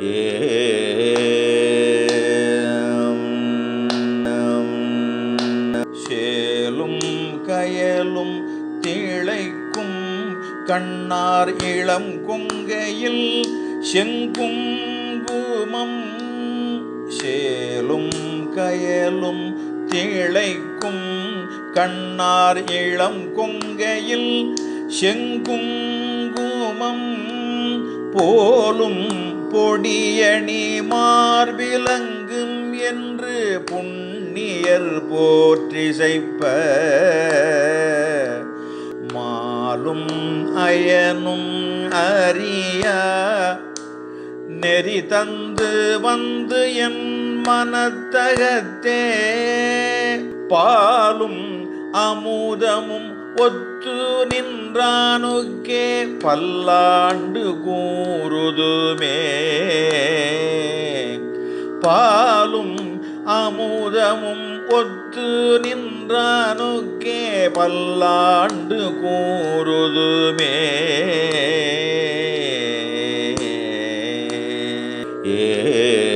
ஏலும் கயலும் திளைக்கும் கண்ணார் இளம் கொங்கையில் செங்கும் பூமம். சேலும் கயலும் திளைக்கும் கண்ணார் இளம் கொங்கையில் செங்கும் பூமம். போலும் பொடியணி மார்பிலங்கும் என்று புண்ணியர் போற்றிசைப்ப மாலும் அயனும் அறியா நெறி தந்து வந்து என் மனத்தகத்தே. பாலும் அமுதமும் ஒத்து நின்றானுக்கே. பல்லாண்டு கூறுதுமே. பாலும் அமுதமும் ஒத்து நின்றானுக்கே பல்லாண்டு கூறுதுமே. ஏ